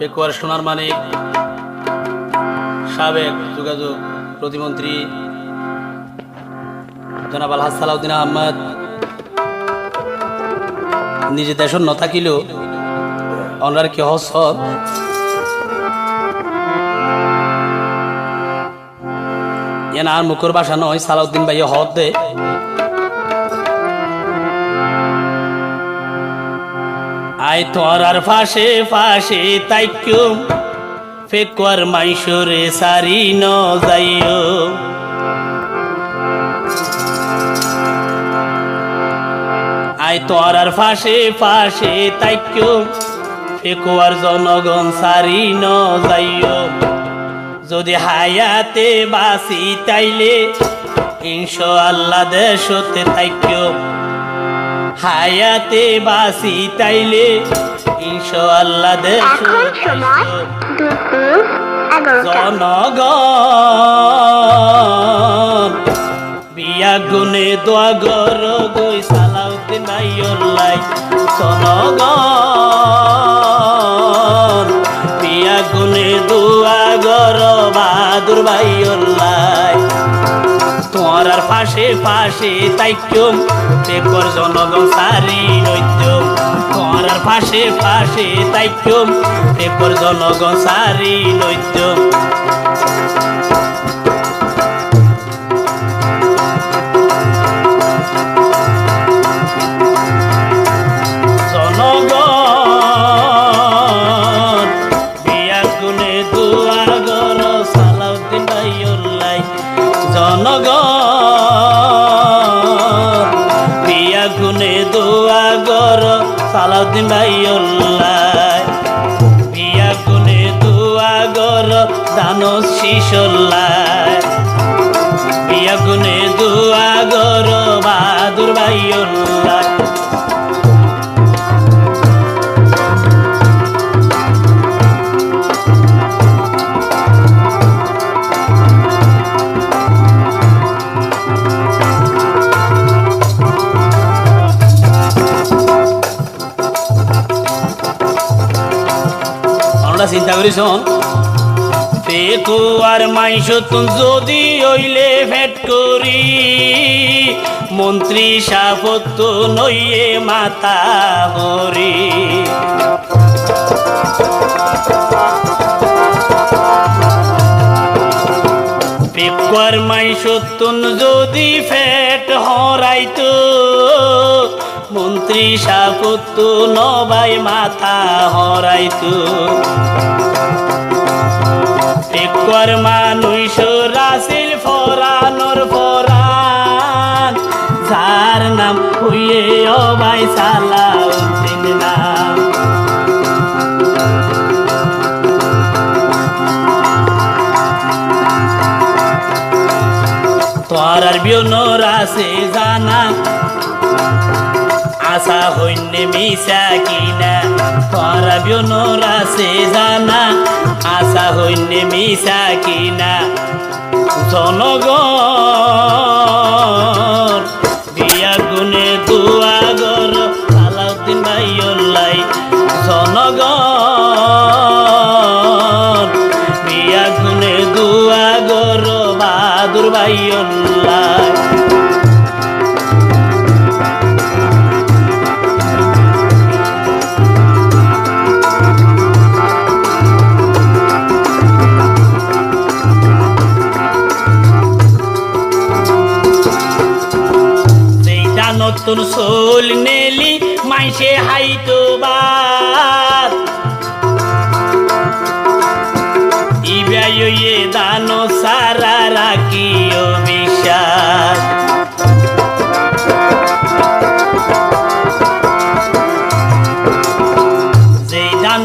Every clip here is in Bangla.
পেকুয়ার সোনার মানিক সাবেক যোগাযোগ প্রতিমন্ত্রী জনাব আলহাজ সালাউদ্দিন আহমদ। নিজে দেশত নথাকিলেও অনার কি হস এন আর মুখর বাসা নয়, সালাউদ্দিন ভাইয়া হদ দে। আই তোর আর ফাঁসে ফাঁসে তাইক্যু ফেকুয়ার মাইশরে সারি ন যাইও। আই তোর আর ফাঁসে ফাঁসে তাইক্যু ফেকুয়ার জনগণ সারি ন যাইও। যদি হায়াতে বাসি তাইলে ইনশো আল্লাহ দেশতে থাইক্য হায়াতে বাসি তাইলে ইনশো আল্লাহ দেশ এখন সময় দুপুর এগারোটা। জনগণ বিয়া গুনে দোয়া গর গই সালাউদ্দিন ভাইয়ল্লাই জনগণ বিয়া গুনে দোয়া গর বাহাদুর ভাইয়ল্লাই তোমার আর পাশে পাশে তাইক্যম। পেকর জনগণ সারি নৈত্যম তোমার আর পাশে পাশে তাইক্যম। পেকর জনগণ সারি নৈত্যম সালাউদ্দিন ভাইউল্লাই বিয়া গুনে দুয়া গর দানস শিশল্লাই বিয়া গুনে দুয়া গর ভাইউল্লাই আমরা চিন্তা করি শোন। পেকু আর মাইস যদি ওইলে ভেট করি, মন্ত্রী সাপত্য নইয়ে মাতা হরি পেকুয়ার মাইশ তুন যদি ফেট হরাইতো, মন্ত্রী সাপত্য নবাই মাথা হরাইতো। পেকুয়ার মানুষ রাসিল ফরানোর ফরান, যার নাম হইয়ে অবাই সালাউদ্দিন বিয়নর আছে জানা আশা হইনে মিশা কিনা তোর বিয়নর আছে জানা আশা হইনে মিশা কিনা, জনগণ। বিয়া গুনে দুয়া গর সালাউদ্দিন ভাইয়ল্লাই জনগণ। বিয়া গুনে দুয়া গর, বাহাদুর ভাইয়ল্লাই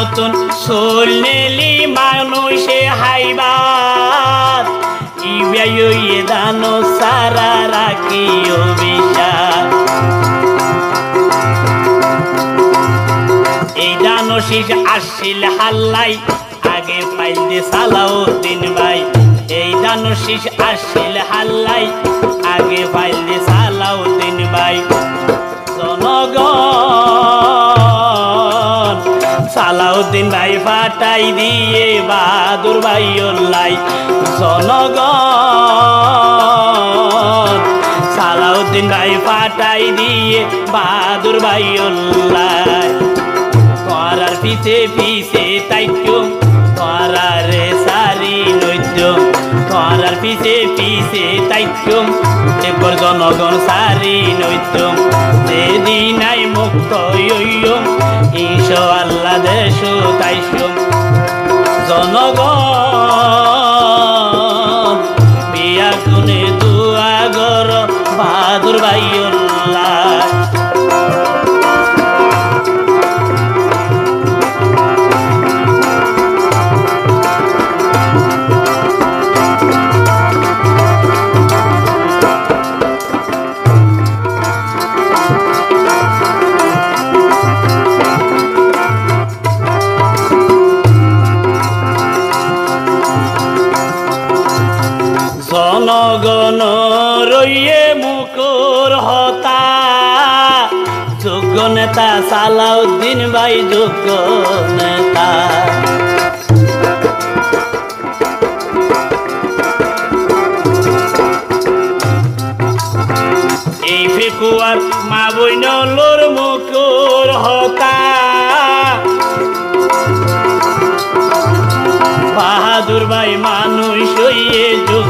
যেটা নতুন সোল নেলি মানুষে হাইবার ইবাইয়ে দানো সারা রাখিও বিশ্বাস এই দানো শীষ আসছিল হাল্লাই, আগে পাইলে সালাউদ্দিন ভাই। এই দানো শীষ আসছিল হাল্লাই, আগে পাইলে সালাউদ্দিন ভাই। সালাউদ্দিন ভাই ফাটাই দিয়ে বাহাদুর ভাই ওল্লাই জনগণ, সালাউদ্দিন ভাই ফাটাই দিয়ে বাহাদুর ভাই ওল্লাই করার পিছে পিছে নৈত্য তোরার পিছে পিছে তাইতো এরপর জনগণ সারি নৈত্য যেদিনাই মুক্ত ইয়ো ঈশো আল্লাহ দেশ তাইশ জনগণ নেতা সালাউদ্দিন ভাই যোগ্য নেতা। এই ফেকুয়ার মা বইন লোর মুকুর হতা। বাহাদুর ভাই মানুষ হইয়ে যোগ্য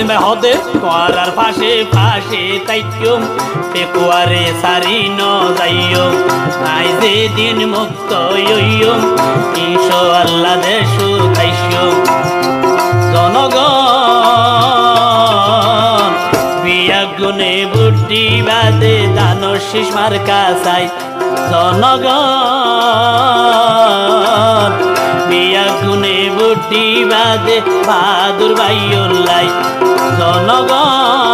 ভাই হদে তোয়ারার পাশে পাশে তাইক্যম পেকুয়ারে সারি ন যাইও, আই যে দিন মুক্ত ইয়ো ঈশো আল্লাহ দেশু তাইশো জনগণ বিয়া গুনে বুদ্ধি বাদে দানর শিস মার কাছাই জনগণ বিয়া গুনে বুদ্ধি বাদে বাহাদুর ভাইয়লাই জনগণ